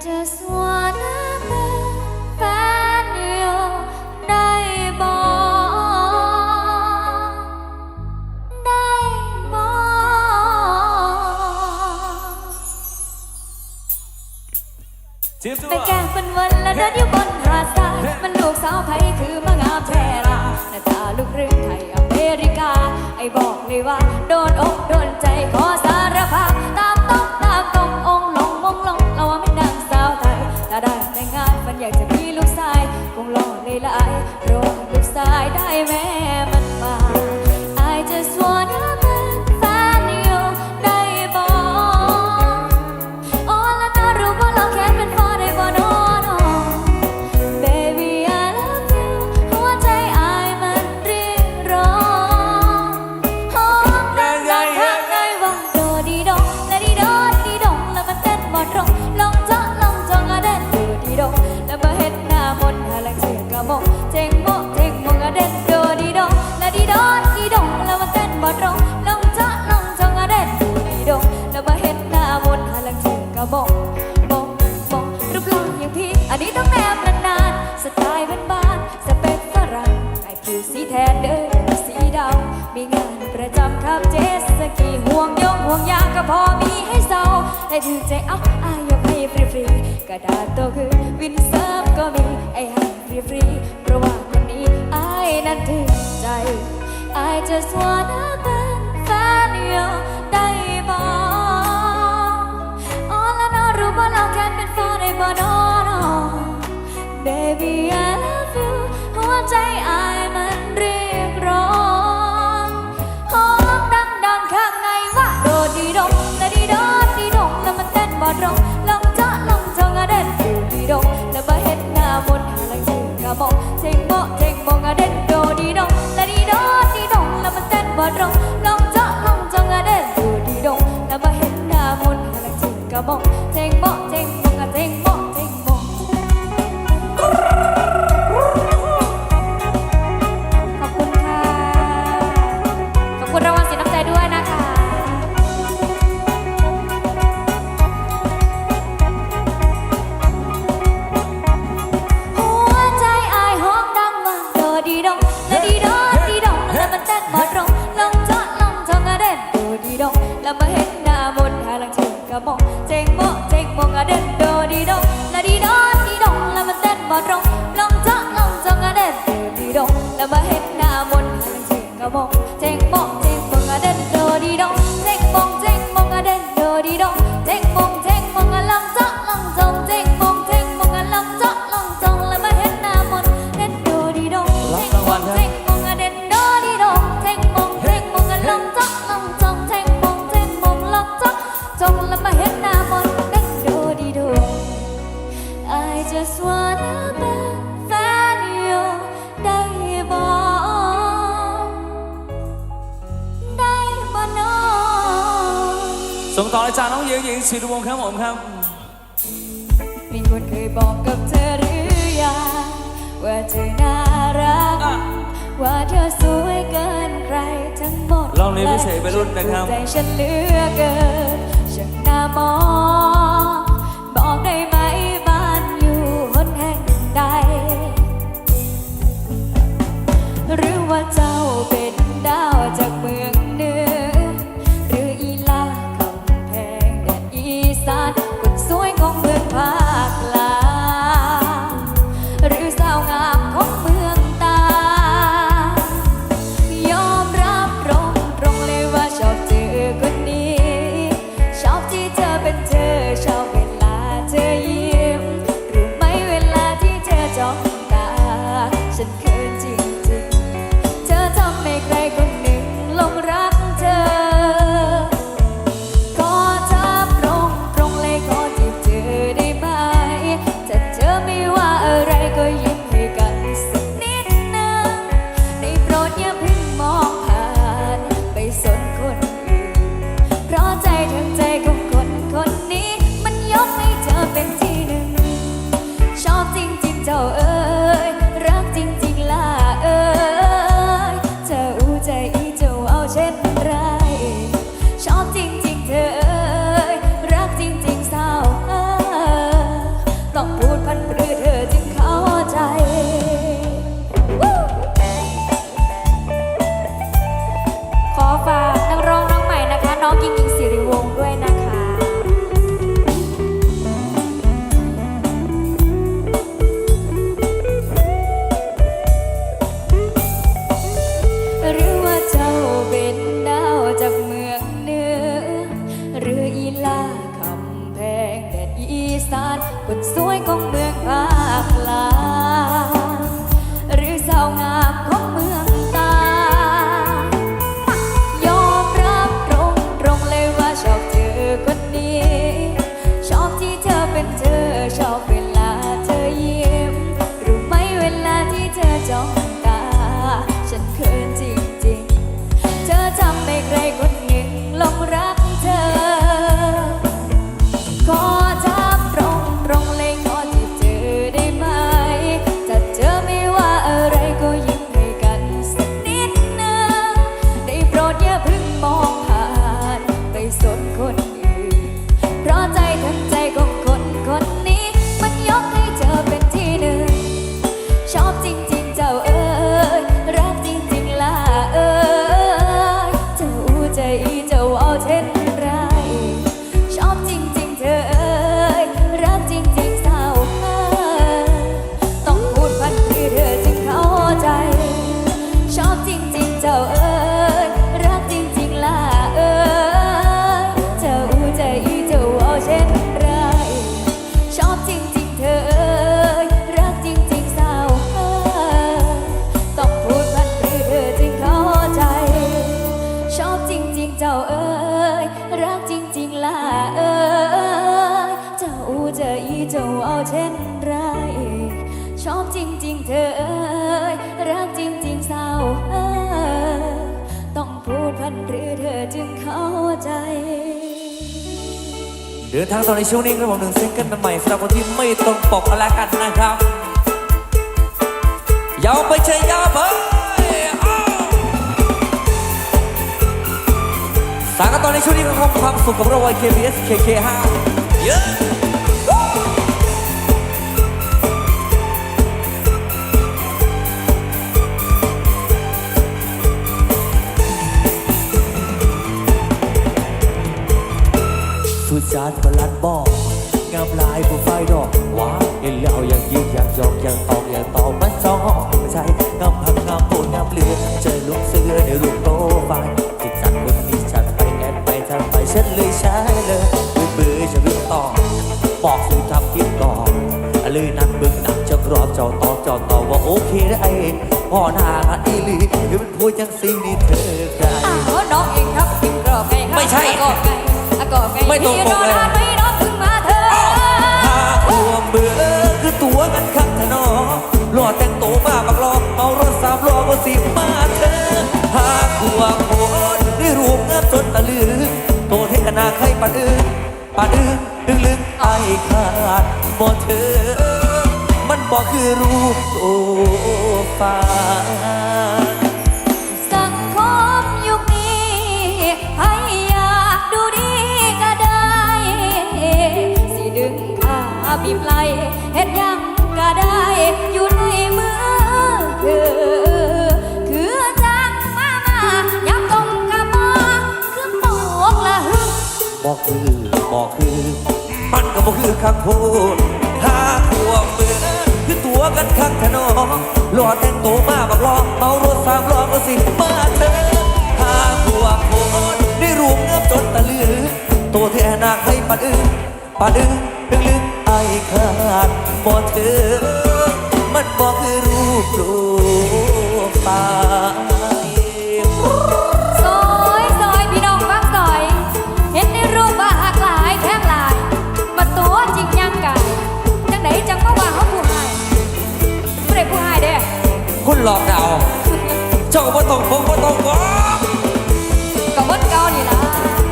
just wanna เป็นแฟนอยู่ได้บอกได้บอกชิมตัไปวแกล้งเป็นวันและเดินอยู่บนหาดทรายมันลูกสาวไผคือมางามแท้ราหน้าตาลูกครึ่งไทยอเมริกา ไอ้บอกเลยว่า โดนอกโดนใจขอสารภาพตามต้องตาม แต่งงานมันอยากจะมีลูกชายคงหล่อเลยหลายรวมลูกชายได้แม่ สีแทนเด้อสีดำมีงานประจำครับเจสสกีห่วงยงห่วงยางก็พอมีให้เศร้าให้ถือใจเอาอายกให้ฟรีๆกระดาษโตคือวินเซิร์ฟก็มีไอให้ฟรีๆเพราะว่าคนนี้อายนั้นถึงใจ I just wanna เป็นแฟนอยู่ได้บอกโอ้และน่ารู้ว่าเราแค่เป็นแฟ้าได้บ่นอน Baby I love you หัวใจอ ตรงลองเจาะลองจองอะเด่นโดดีดงแล้วมาเห็นหน้ามนหาลังเสียงกะมองเจงบ่เจงมงอะเด่นโดดีดงและดีดดีดงแล้วมันเต้นบ่ตรงลองเจาะลองจองอะเด่นโดดีดงแล้วมาเห็นหน้ามนหาลังเสียงกะมองเจงโมเจงเจง กระบองเจงโบเจงโบกะเด็นโดดีดงนาดีดอดีดงแล้วมันเต้นบอตรงลองจ้องลองจองอะเด็นโดดีดงแล้วมาเห็นหน้ามนต์หาลันเจงกระบอง ส่งต่อเลยจากน้องหญิงหญิงศิริวงศ์ครับผมครับมีคนเคยบอกกับเธอหรือยังว่าเธอน่ารักอะว่าเธอสวยเกินใครทั้งหมดลองเรียนพิเศษวัยรุ่นนะครับใจฉันเหลือเกินช่างน่ามองบอกได้ไหมบ้านอยู่หนแห่งใด หรือว่าเจ้าเป็นดาวจากเมือง สวยข เดินทางต่อในช่วงนี้ครับผมหนึ่งซิงเกิลใหม่สำหรับคนที่ไม่ตรงปกอะไรกันนะครับยาวไปเชยยาวไปอ้สากันต่อในช่วงนี้ครับผมความสุขกับเราไว KBS KK5 เยอะ จานประหลัดบอกงามลายผู้ไฟดอกหวานเห็นแล้วยังยืนยังยองยังตอกยังตอกมันจองไม่ใช่งามพักงามโปนงามเลือเจอลูกเสือในรูปโปรไฟล์จิตจันคนนี้จัดไปแอดไปจัดไปฉันเลยใช้เลยเบื่อเบื่อจะรึต่อบอกสื่อทำกินก่อนเลยนั่งเบิ่งหนังจะกรอบเจ้าตอบเจ้าตอบว่าโอเคได้พ่อหน้าอีหลีเดี๋ยวมันพูดยังสิ่งนี้เธอไกลอ้าวน้องเองครับกินกรอบไงครับไม่ใช่ กรอบไงอะกอบไงไม่ตรงปกเลยพี่รอนานไม่น้องเพิ่งมาเธอหากัวเบื่อคือตัวกันข้างถนนรอแต่งตัวมาบักรอเอารถสามล้อก็สิมาเธอหากัวโคนได้รูปงามจนตะลือโตเทนาใครปัดอื่นปัดอื่นลึกลึกไอ้ขาดบ่เธอ มันบ่คือรูปโอฟ้า บอกคือบอกคือ มันก็บอกคือคำพูดหากหัวเบื่อคือตัวกันข้างถนนรอแต่งตัวมาบักรอเอารถสามล้อก็สิมาเธอหากหัวโคนได้รูปงามจนตะลือตัวที่แอนาให้ปัดอื่นปัดอื่นลึกลึกๆไอ้ขาดบ่เธอ มันบอกคือรูปโปรไฟ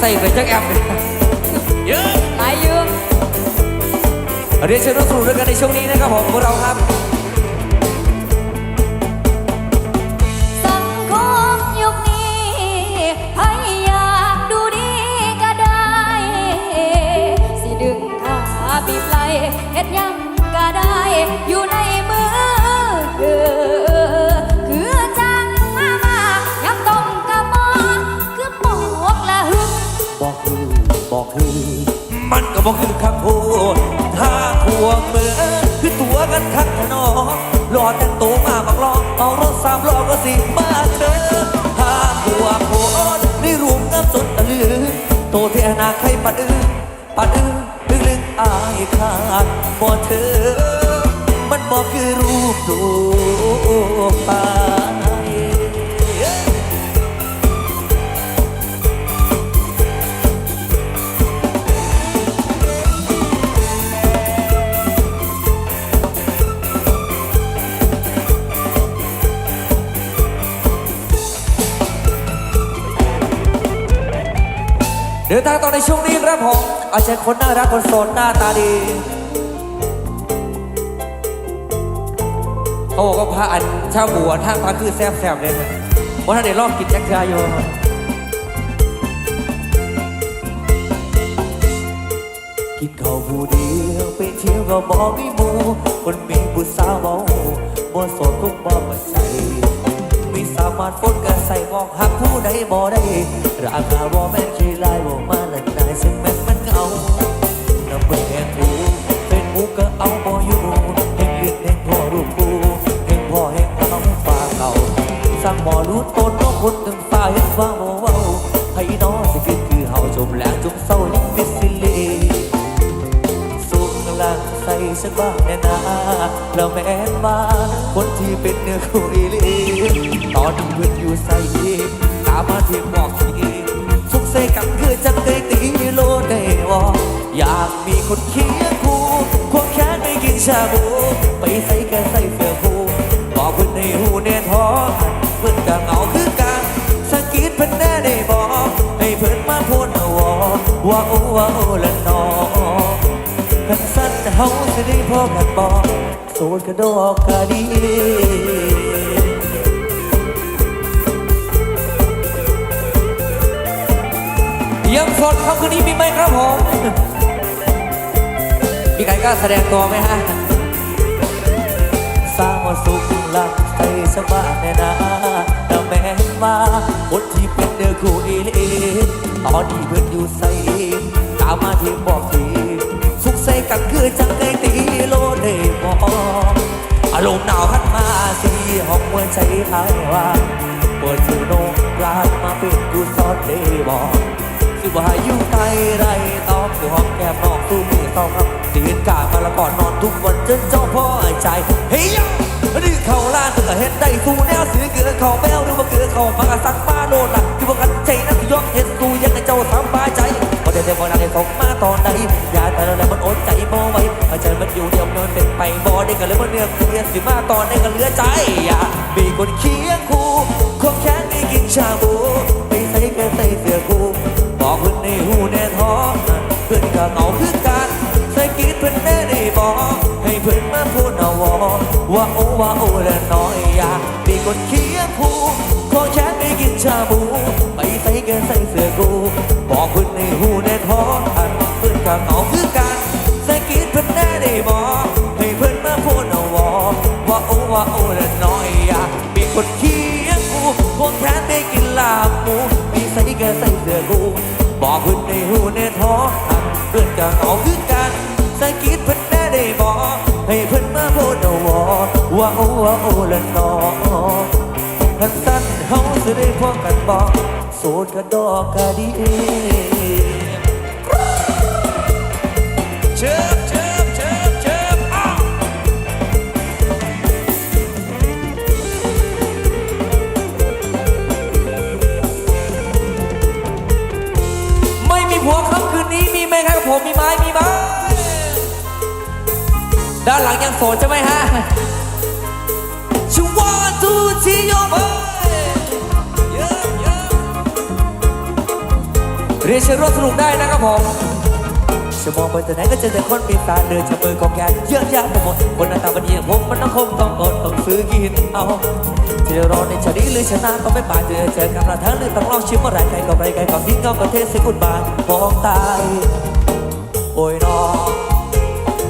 ใส่ไปจักแอปเลยเยอะหลายยืมเรียนเชิญร่วมสนุกด้วยกันในช่วงนี้นะครับผมพวกเราครับ บอกคือคำพูดถ้าควงมือคือตัวกันข้างถนรอแต่งตัวมาบักรอเอารถสามล้อก็สิมาเธอถ้าควงโคนได้รวมงามจนตะลือโตเที่อนาใครปัดอื่นปัดอื่นลึกๆอายขาดบ่เธอ มันบอกคือรูปรูปไป เดินทางต่อในช่วงนี้ครับผม เอาใจคนน่ารักคนโสดหน้าตาดีเขาบอกว่าพระอันชาบัวทางพระคือแซ่บๆเลยนะว่าถ้าได้ลองกินจักรยานโยนกินข้าวผู้เดียวไปเที่ยวก็บอกมีมูคนมีบุษสาวเบาบ่สดก็บ่มาใส่มีสามารถฝนกัน ใส่มองหักผู้ใดบ่ได้ราคาบ่แม่นขี้ลายบ่มาละนายซึ่งแม่นมันเอาน้ำเบิ่งแหงหูเป็นหมูก็เอาบ่อยู่เฮงลิกเฮงพ่อรูปกูเฮงพ่อเฮงเอาฟ้าเก่าสร้างบ่รู้ตนน้องคนถึงฟ้าเห็นฟ้าบ่เว้าให้น้องสิคิดคือเฮาจมแรงจมเศร้ายังมิดสิลีสูงกำลังใส่ฉันบ้างแน่นาแล้วแม้ วอว่าโอ้ว่าโอ้ละนอกันสั้นเฮาสิได้พอกันบ่โสดกระดอกกะดียังสดครับคืนนี้มีไหมครับผมมีใครกล้าแสดงตัวไหมฮะสร้างว่าสุขหลักใจสบายแน่นาแต่แม้ว่าคนที่เป็นเดือคู่อีลี ตอนนี้เพื่อนอยู่ใส่ตามมาที่บอกทีสุขใส่กันคือจังได้ตีโลเดมออารมณ์หนาวพัดมาสีห้องหัวใจหายว่าปวดสูโนราดมาเป็นกูซอนเดบอกสิว่าอยู่ใกล้ไรต้อมอยู่ห้องแก้มนอกตู้มือต้องครับตื่นกามาละก่อนนอนทุกวันจนเจ้าพ่อใจเฮ้ยยะดื้อเขาล่างเกือเห็นได้สู้แนวซื้อเกลือเขาแมวหรือว่าเกลือเข้ามาสั่งมาโดนหลักที่ว่ากันใจนักยอกเห็นสู้ยังไง เจ้าสามบายใจพอเดี๋ยวเดี๋ยวพอนาได้ส่งมาตอนใดอยากแต่แล้วมันอดใจบ่ไหวอาจารย์มันอยู่เดียวนินเป็นไปบ่ได้กันเลยมันเนื้อเกลียสิมาตอนได้กันเหลือใจอย่ามีคนเคียงคู่ควงแขนไม่กินชาบูไปใส่แค่ใส่เสื้อคู่บอกเพื่อนในหูแน่ท้องเพื่อนก็เหงาคือกันใส่กีดเพื่อนแน่ได้บอกให้เพื่อนมาพูดเอาวอว่าโอ้ว่าโอ้และน้อยอยากมีคนเคียงคู่ขอแชทไปกินชาบู ใส่เสื้อกูบอกเพื่อนในหูแน่ท้องหันเพื่อนก็เหงาคือกันใส่กีดเพื่อนแน่ได้บอกให้เพื่อนมาพูดเอาวอว่าโอ้ว่าโอ้และน้อยอยากมีคนเคียงคู่ควงแขนไปกินลาบหมูมีใส่แกใส่เสื้อกูบอกเพื่อนในหูในท้องหันเพื่อนก็เอาคือกันใส่กีดเพื่อนแน่ได้บอกให้เพื่อนมาพูดเอาวอว่าโอ้ว่าโอ้ละน้อยทันสั้นเฮาสิได้พอกันบอก ดกระดอกกะดีเชิบเชิบเชิบเชิบอ้าวไม่มีผัวค่ำคืนนี้มีไหมครับผมมีไหมมีไหมด้านหลังยังโสดใช่ไหมฮะชูวาทูที เรียนเชิญร่วมสนุกได้นะครับผมจะมองไปแต่ไหนก็เจอแต่คนมีตาเดินจับมือของแกเยอะแยะไปหมดคนหน้าตาบันเยี่ยผมมันต้องคงต้องอดต้องซื้อกินเอาจะรอในชาดีหรือชนะก็ไม่ป่าเจอเจอกันละทั้งหรือต้องลองชิมอะไรใครก็ไปใครก็ทิ้งก็ประเทศสิกุลบาทมองตายโอ้ยน้อง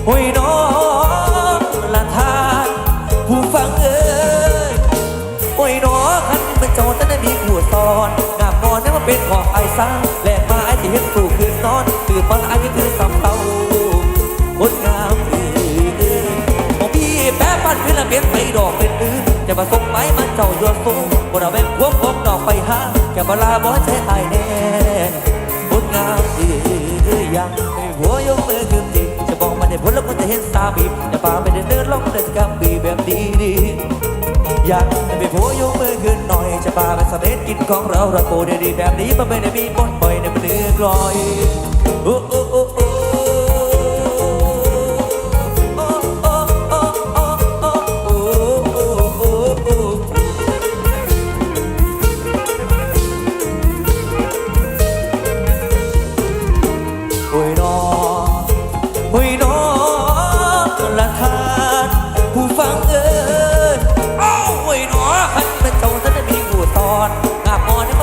โอ้ยน้องละทานผู้ฟังเอ้ยโอ้ยน้องขันเป็นโจรแต่ได้มีผู้สอนงามมอนนี่มาเป็นของไอ้สร้าแล ฟังอันนี้คือสำเภางดงามอื่นของพี่แป๊บปั้นเพลเปลี่ยนไปดอกเป็นอื่นจะมาส่งไม้มันเจ้ายอดสูงบนเอาเป็นพวกพวดอกไปหาแกมาลาบอสใช้ไอแน่งดงามอื่นยังไม่หัวยกมือขึ้นจริงจะบอกมันได้ผลแล้วคุณจะเห็นสาบีจะพปาไปเได้เนื้ล่องเดินกับีแบบดีดีอยากไปโผยกมือขึ้นหน่อยจะปาไปสะเม็ดกินของเราระโกได้ดีแบบนี้มันไม่ได้มีบนปล่อยในเนื้อกลอย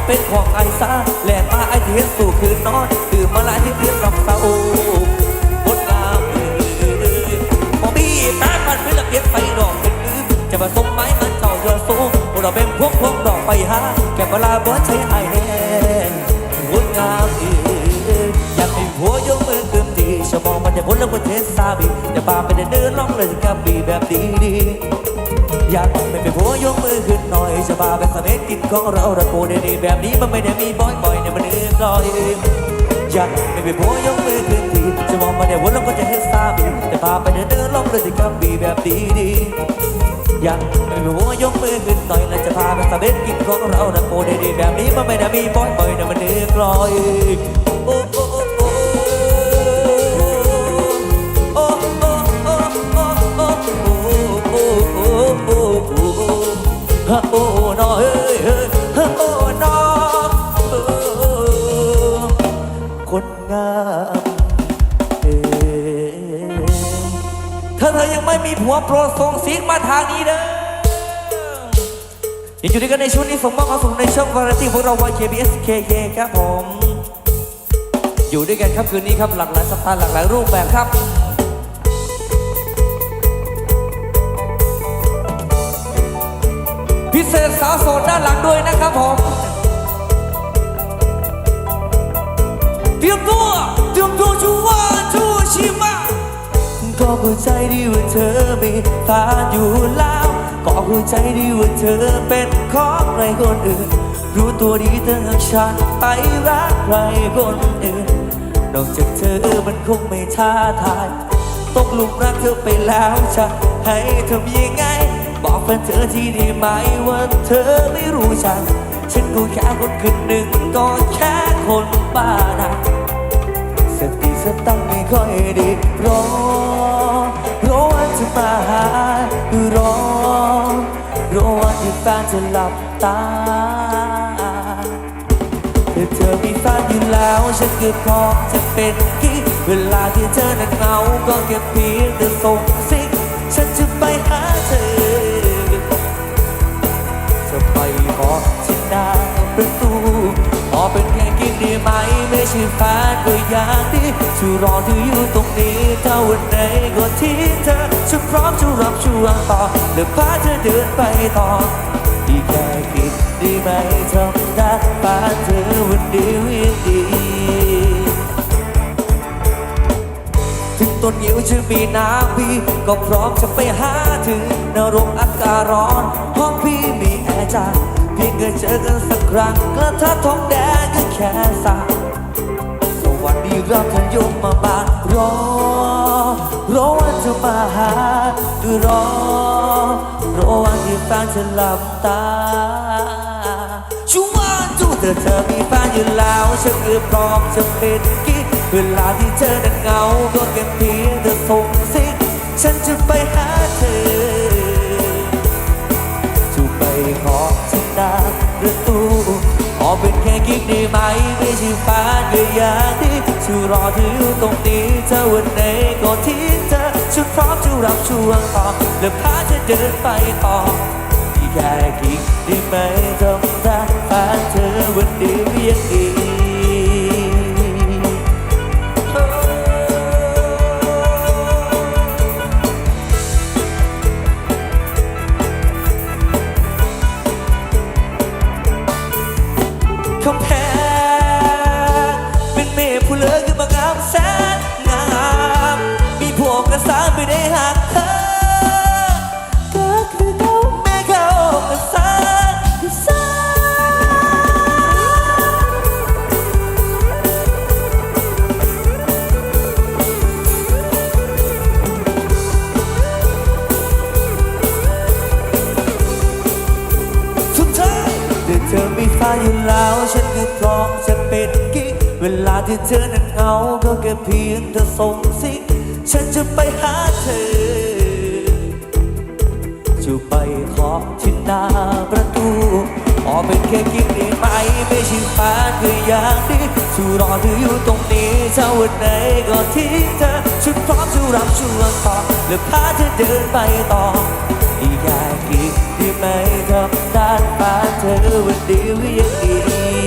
เป็นของไอ้ซาแหลกมาไอ้ที่เห็นสู่คืนนอน เพียงรับเศร้างดงามเอ้ยบ่มีตามันเป็นระเบียบไฟดอกเป็นมือจะผสมไม้มันเจ้าเยอะสูงเราเป็นพวกพวกดอกไปหาแก่เวลาบ่ใช้ไอ้แน่งดงามเอ้ยอยากให้หัวยกมือขึ้นดีชั่วโมองมันจะพ้นแล้วบนเทสซาบีจะพาไปเดินเดินล่องเลยกับบีแบบดีดีอยากไม่เป็นหัวยกมือขึ้นหน่อยจะพาไปสเปซกินของเราระโกดีๆแบบนี้มันไม่ได้มีบ่อยๆเนี่ยมันเอื้อลอย ยากไม่เป็นหัวยกมือขึ้นทีจะมองมันจะพ้นแล้วบนเทสซาบีจะพาไปเดินเดินลงเลยกับบีแบบดีดียังไม่เป็นหัวยกมือขึ้นหน่อยแล้วจะพาไปสเบ็ดกินของเราระโกดีแบบนี้มันไม่ได้มีบ่อยๆเนี่ยมันเอื้อลอย ยังไม่มีผัวโปรดส่งเสียงมาทางนี้เด้อยังอยู่ด้วยกันในช่วงนี้ส่งมอบควาสุขในช่องวาไรตี้พวกเราว KBS KK ครับผม อยู่ด้วยกันครับคืนนี้ครับหลากหลายสไตล์หลากหลายรูปแบบครับพิเศษสาวโสดด้านหลังด้วยนะครับผม ก็เข้าใจดีว่าเธอมีแฟนอยู่แล้วก็เข้าใจดีว่าเธอเป็นของใครคนอื่น รู้ตัวดีเธอหากฉันไปรักใครคนอื่น นอกจากเธอมันคงไม่ท้าทายตกหลุมรักเธอไปแล้วจะให้ทำยังไง บอกแฟนเธอที่ได้ไหมว่าเธอไม่รู้ฉัน ฉันก็แค่คนคนหนึ่งก็แค่คนบ้านะ สตังไม่ค่อยดีรอรอวันจะมาหารอรอวันที่แฟนจะหลับตาถ้าเธอมีแฟนอยู่แล้วฉันก็พร้อมจะเป็นกิ๊กเวลาที่เธอนั้นเหงาก็แค่เพียงแต่ส่งซิกฉันจะไปหาเธอจะไปขอที่หน้าประตูขอเป็นแค่ ได้ไหมไม่ใช่แฟนก็อย่างดีช่วยรอเธออยู่ตรงนี้ถ้าวันไหนก็ทิ้งเธอฉันพร้อมจะรับช่วงต่อเดี๋ยวพาเธอเดินไปต่อที่แค่คิดได้ไหมทำได้แฟนเธอวันเดียวยังดีถึงต้นยิ้วจะมีน้ำพี่ก็พร้อมจะไปหาถึงนรกอากาศร้อนห้องพี่มีแอร์จ้า เพียงเคยเจอกันสักครั้งกระทะทองแดงก็แค่สาสวัสดีรับท่านยมมาบ้านรอ รอวันจะมาหารอ รอวันที่แฟนจะหลับตาชัวร์จูเธอเธอมีแฟนอยู่แล้วฉันคือพร้อมจะเป็นกิ๊กเวลาที่เธอนั้นเหงาก็แค่เพียงเธอส่งซิกฉันจะไปหาเธอจะไปขอ น้าประตูขอเป็นแค่กิ๊กได้ไหมไม่ใช่แฟนก็อย่างนี้ฉันรอเธออยู่ตรงนี้เธอวันไหนก็ทิ้งเธอฉันพร้อมจะรับช่วงต่อและพาเธอเดินไปต่อแค่กิ๊กได้ไหมทำได้ฟ้าเธอวันนี้ยังดี ที่เธอนั้นเหงาก็แค่เพียงเธอส่งสิฉันจะไปหาเธอ จะไปเคาะที่หน้าประตูขอเป็นแค่กิ๊กได้ไหมไม่ใช่แฟนก็อย่างดีชูรอเธออยู่ตรงนี้ถ้าวันไหนก็ทิ้งเธอฉันพร้อมจะรับช่วงต่อและพาเธอเดินไปต่ออีกอย่างกิ๊กได้ไหมทำด้านฟ้าเธอวันเดียวยังดี